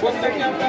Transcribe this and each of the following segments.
প্রত্যেককে আমরা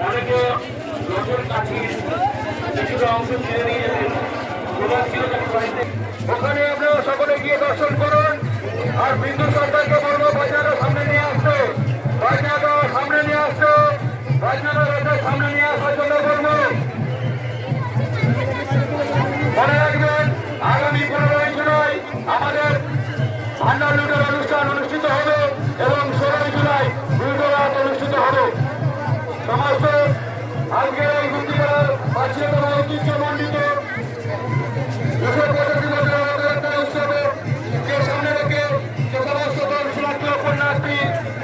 অনেকে নতুন অংশ ছেড়ে ওখানে আপনারা সকলে গিয়ে দর্শন করুন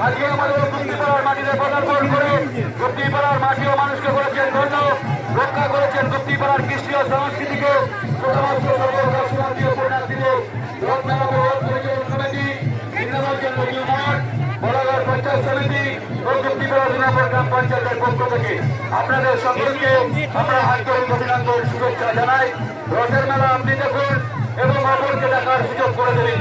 আজকে আমাদের গুপ্তিপাড়ার মাটিতে পদার্পণ করে গুপ্তিপাড়ার মাটি ও মানুষকে করেছেন ধন্য, রক্ষা করেছেন গুপ্তিপাড়ার কৃষ্টি ও সংস্কৃতিকে। আপনাদের সকলকে আমরা আন্তরিক অভিনন্দন, শুভেচ্ছা জানাই। রথের মেলা আপনি দেখুন এবং অপরকে দেখার সুযোগ করে দেবেন।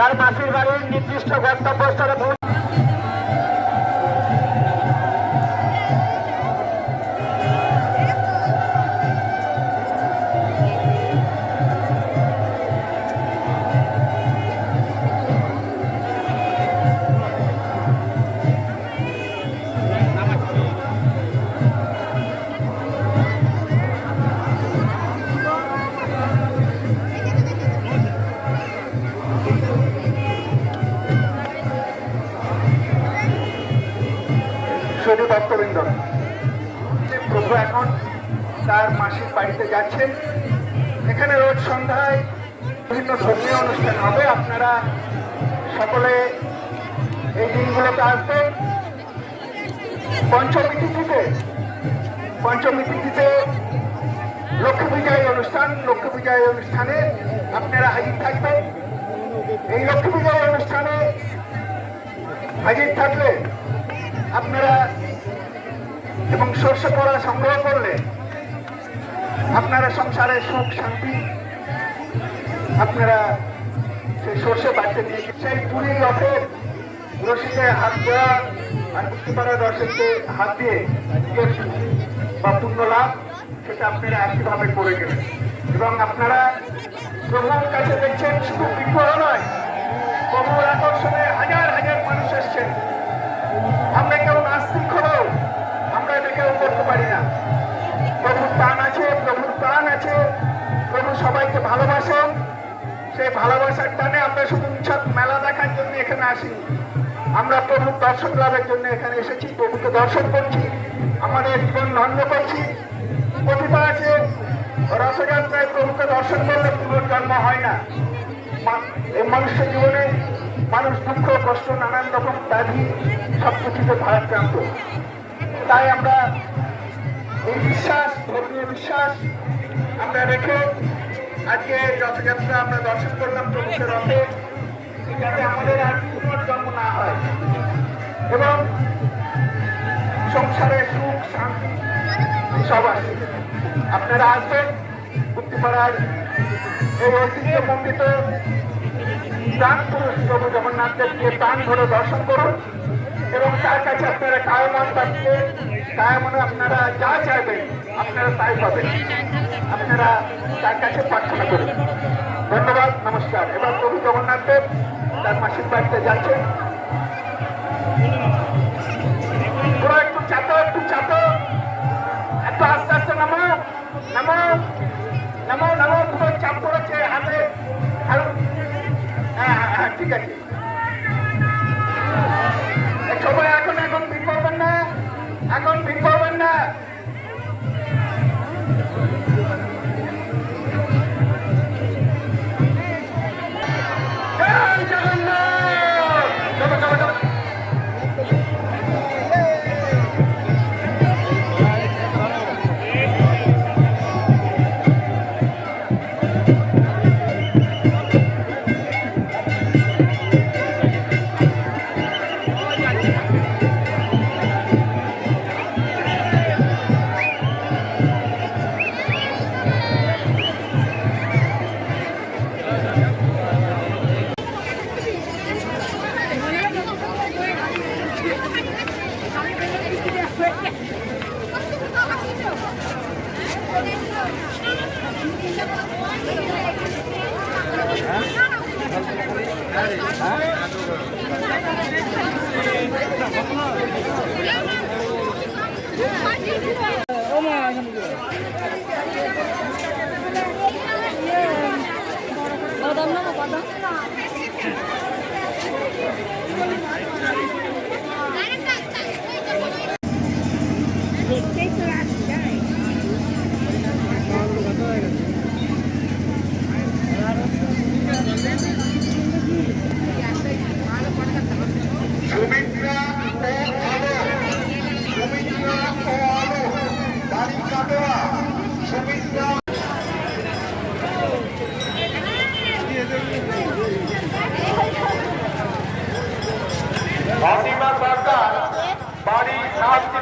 তার মাসির বাড়ির নির্দিষ্ট গন্তব্যস্থলে তার মাসির বাড়িতে যাচ্ছেন এখানে রোজ সন্ধ্যায় বিভিন্ন ধর্মীয় অনুষ্ঠান হবে। আপনারা সকলে এই দিনগুলোতে আসবেন পঞ্চমী তিথিতে পঞ্চমী তিথিতে লক্ষ্মী পূজায় অনুষ্ঠান, লক্ষ্মী পূজায় অনুষ্ঠানে আপনারা হাজির থাকবেন। এই লক্ষ্মী পূজার অনুষ্ঠানে হাজির থাকলে আপনারা এবং সর্ষে পড়া সংগ্রহ করলে আপনারা সংসারে সুখ, শান্তি, আপনারা সেই সর্ষে বাড়তে দিয়ে সেই পুরী রথের রশিতে হাত দেওয়া আর মুক্তিপাড়া রসেতে হাত দিয়ে বা পুণ্য লাভ সেটা আপনারা একইভাবে করে গেলেন। এবং আপনারা প্রভুর কাছে দেখছেন, শুধু বিগ্রহ নয় প্রভুর আকর্ষণে হাজার সবাইকে ভালোবাসেন সেই ভালোবাসার টানে আমরা শুধু উৎসব মেলা দেখার জন্য এখানে আসি। আমরা প্রভুর দর্শন লাভের জন্য এখানে এসেছি, প্রভুকে দর্শন করছি, আমাদের জীবন ধন্য করছি। প্রতিভা আছে রথযাত্রায় প্রভুকে দর্শন করলে পুনর্জন্ম হয় না। এই মনুষ্য জীবনে মানুষ দুঃখ, কষ্ট, নানান রকম ব্যাধি সব কিছুতে ভারাক্রান্ত তাই আমরা এই বিশ্বাস, ধর্মীয় বিশ্বাস আমরা রেখে আজকে রথযাত্রা আমরা দর্শন করলাম প্রভুকে রথে। যাতে আমাদের আর পুনর্জন্ম না হয়। এবং সংসারে সুখ, শান্তি, সব আসে আপনারা আসবেন মুক্তিপাড়ার এই ঐতিহ্যমণ্ডিত প্রাণ পুরুষ প্রভু জগন্নাথ দেবকে প্রাণ ভরে দর্শন করুন। এবং তার কাছে আপনারা কায়মন থাকবে কায়মনে আপনারা যা চাইবেন আপনারা তাই পাবেন। আপনারা তার কাছে প্রার্থনা করুন। ধন্যবাদ নমস্কার। এবার প্রভু জগন্নাথ দেব তার মাসির বাড়িতে যাচ্ছেন। পুরো একটু একটু আস্তে আস্তে চাপ হ্যাঁ হ্যাঁ, হ্যাঁ ঠিক আছে।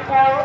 Okay.